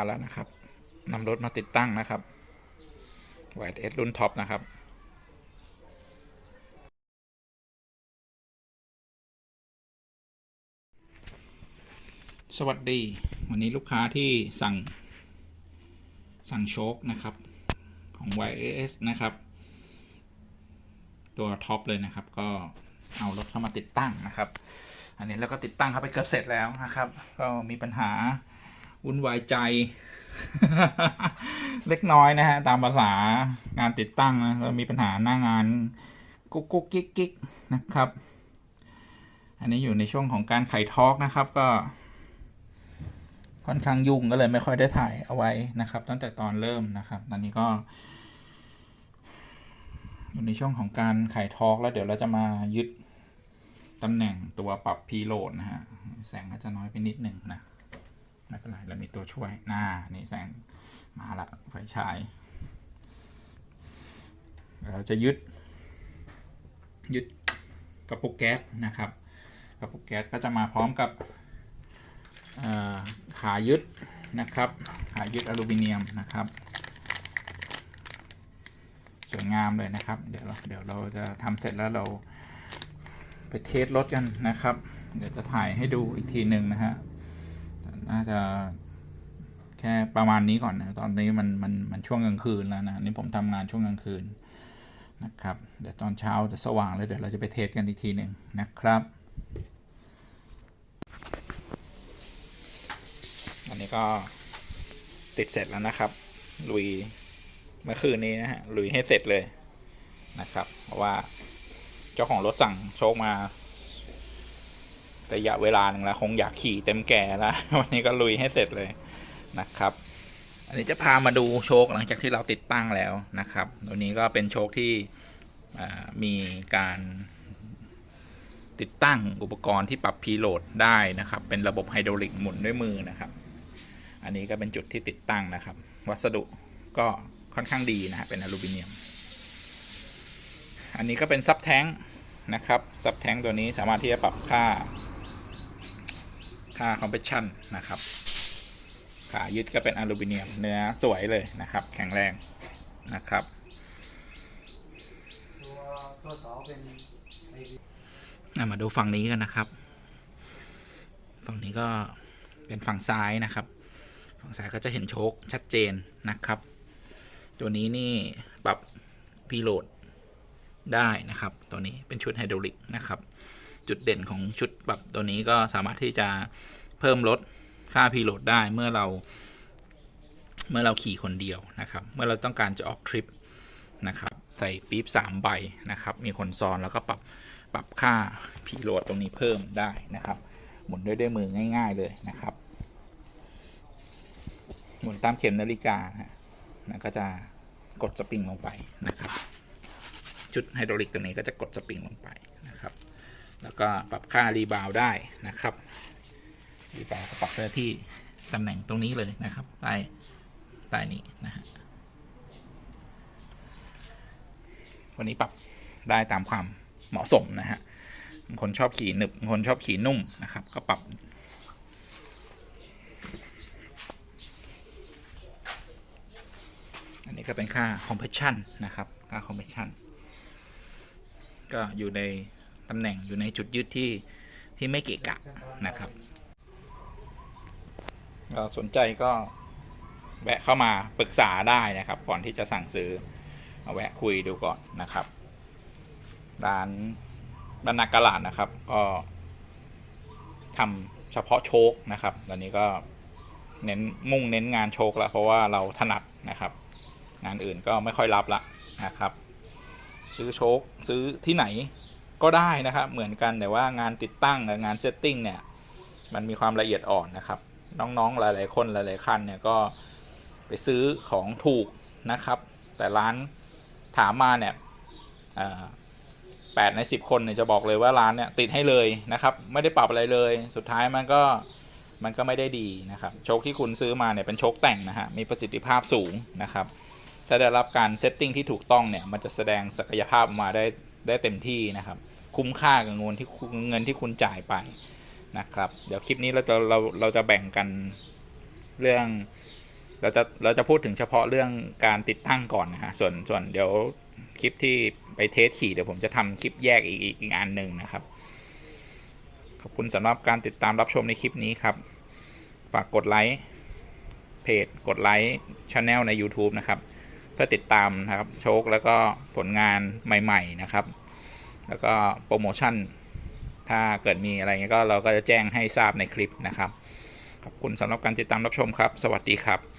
มาแล้วนะครับนำรถมาติดตั้งนะครับแหวนเอสรุ่นท็อปนะครับสวัสดี วันนี้ลูกค้าที่สั่ง สั่งโชคนะครับ ของ YS นะครับ ตัวท็อปเลยนะครับ ก็เอารถเข้ามาติดตั้งนะครับ อันนี้เราก็ติดตั้งเข้าไปเกือบเสร็จแล้วนะครับ ก็มีปัญหา วุ่นวายใจ เล็กน้อยนะฮะ ตามภาษางานติดตั้งนะก็มีปัญหาหน้างานกุ๊กกุ๊กกิ๊กกิ๊กนะครับ อันนี้อยู่ในช่วงของการไขทอล์กนะครับก็ ค่อนข้างยุ่งก็เลยไม่ค่อยได้ถ่ายเอาไว้นะครับ ตั้งแต่ตอนเริ่มนะครับตอนนี้ก็ อยู่ในช่วงของการไขทอล์กแล้วเดี๋ยวเราจะมายึดตำแหน่งตัวปรับพีโหลดนะฮะ แสงก็จะน้อยไปนิดหนึ่งนะ ไม่เป็นไรเรามีตัวช่วยหน้านี่แสงมาละไฟฉาย เราจะยึด ยึดกระปุกแก๊สนะครับกระปุกแก๊สก็จะมาพร้อมกับขายึดนะครับ ขายึดอลูมิเนียมนะครับ สวยงามเลยนะครับ เดี๋ยวเราเดี๋ยวเราจะทำเสร็จแล้วเราไปเทสรถกันนะครับ เดี๋ยวจะถ่ายให้ดูอีกทีหนึ่งนะฮะ น่าจะแค่ประมาณนี้ก่อนนะตอนนี้มันมันมันช่วงกลางคืนแล้วนะนี่ผมทำงานช่วงกลางคืนนะครับเดี๋ยวตอนเช้าจะสว่างเลยเดี๋ยวเราจะไปเทสกันอีกทีหนึ่งนะครับอันนี้ก็ติดเสร็จแล้วนะครับลุยเมื่อคืนนี้นะฮะลุยให้เสร็จเลยนะครับ เพราะว่าเจ้าของรถสั่งโชคมา ระยะเวลาหนึ่งแล้ว คงอยากขี่เต็มแก่แล้ว วันนี้ก็ลุยให้เสร็จเลยนะครับ อันนี้จะพามาดูโชคหลังจากที่เราติดตั้งแล้วนะครับ ตัวนี้ก็เป็นโชคที่มีการติดตั้งอุปกรณ์ที่ปรับพีโหลดได้นะครับ เป็นระบบไฮดรอลิกหมุนด้วยมือนะครับ อันนี้ก็เป็นจุดที่ติดตั้งนะครับ วัสดุก็ค่อนข้างดีนะฮะเป็นอลูมิเนียม อันนี้ก็เป็นซับแท้งนะครับ ซับแท้งตัวนี้สามารถที่จะปรับค่า ค่าคอมเพรสชันนะครับ ขายึดก็เป็นอลูมิเนียมเนื้อสวยเลยนะครับ แข็งแรงนะครับ ตัวตัวเสาเป็นไออะมาดูฝั่งนี้กันนะครับ ฝั่งนี้ก็เป็นฝั่งซ้ายนะครับ ฝั่งซ้ายก็จะเห็นโชคชัดเจนนะครับ ตัวนี้นี่ปรับพีโหลดได้นะครับ ตัวนี้เป็นชุดไฮดรอลิกนะครับ จุดเด่นของชุดปรับตัวนี้ก็สามารถที่จะเพิ่มลดค่าพีโหลดได้เมื่อเรา เมื่อเราขี่คนเดียวนะครับ เมื่อเราต้องการจะออกทริปนะครับใส่ปี๊บ3ใบนะครับ มีคนซ้อนแล้วก็ปรับปรับค่าพีโหลดตรงนี้เพิ่มได้นะครับ หมุนด้วยด้วยมือง่าย ๆเลยนะครับ หมุนตามเข็มนาฬิกานะฮะก็จะกดสปริงลงไปนะครับ ชุดไฮดรอลิกตัวนี้ก็จะกดสปริงลงไปนะครับ แล้วก็ปรับค่ารีบาวได้นะครับรีบาวก็ปรับได้ที่ตำแหน่งตรงนี้เลยนะครับใต้ใต้นี้นะฮะวันนี้ปรับได้ตามความเหมาะสมนะฮะบางคนชอบขี่หนึบบางคนชอบขี่นุ่มนะครับ ก็ปรับอันนี้ก็เป็นค่า compression นะครับ ค่า compression ก็อยู่ใน ตำแหน่งอยู่ในจุดยึดที่ที่ไม่เกะกะนะครับสนใจก็แวะเข้ามาปรึกษาได้นะครับ ก่อนที่จะสั่งซื้อมาแวะคุยดูก่อนนะครับร้านบรรณากาลาดนะครับ ก็ทำเฉพาะโชคนะครับ ตอนนี้ก็เน้นมุ่งเน้นงานโชคแล้วเพราะว่าเราถนัดนะครับ งานอื่นก็ไม่ค่อยรับละนะครับ ซื้อโชคซื้อที่ไหน ก็ได้นะครับ เหมือนกันแต่ว่างานติดตั้งกับงานเซตติ้งเนี่ย มันมีความละเอียดอ่อนนะครับ น้องๆหลาย ๆ คนหลาย ๆ คันเนี่ยก็ไปซื้อของถูกนะครับ แต่ร้านถามมาเนี่ยแปดในสิบคนเนี่ยจะบอกเลยว่าร้านเนี่ยติดให้เลยนะครับ ไม่ได้ปรับอะไรเลย สุดท้ายมันก็มันก็ไม่ได้ดีนะครับ โชคที่คุณซื้อมาเนี่ยเป็นโชคแต่งนะฮะ มีประสิทธิภาพสูงนะครับ ถ้าได้รับการเซตติ้งที่ถูกต้องเนี่ย มันจะแสดงศักยภาพมาได้ ได้เต็มที่นะครับ คุ้มค่ากับเงินที่เงินที่คุณจ่ายไปนะครับ เดี๋ยวคลิปนี้เราจะเราเราจะแบ่งกันเรื่อง เราจะเราจะพูดถึงเฉพาะเรื่องการติดตั้งก่อนนะฮะส่วนส่วนเดี๋ยวคลิปที่ไปเทสขี่เดี๋ยวผมจะทำคลิปแยกอีกอีกอีกอันหนึ่งนะครับ ขอบคุณสำหรับการติดตามรับชมในคลิปนี้ครับ ฝากกดไลค์เพจกดไลค์ช anel ใน YouTube นะครับ พื่อติดตามนะครับโชคแล้วก็ผลงานใหม่ ๆนะครับ แล้วก็โปรโมชั่น ถ้าเกิดมีอะไรเงี้ยก็เราก็จะแจ้งให้ทราบในคลิปนะครับขอบคุณสำหรับการติดตามรับชมครับ สวัสดีครับ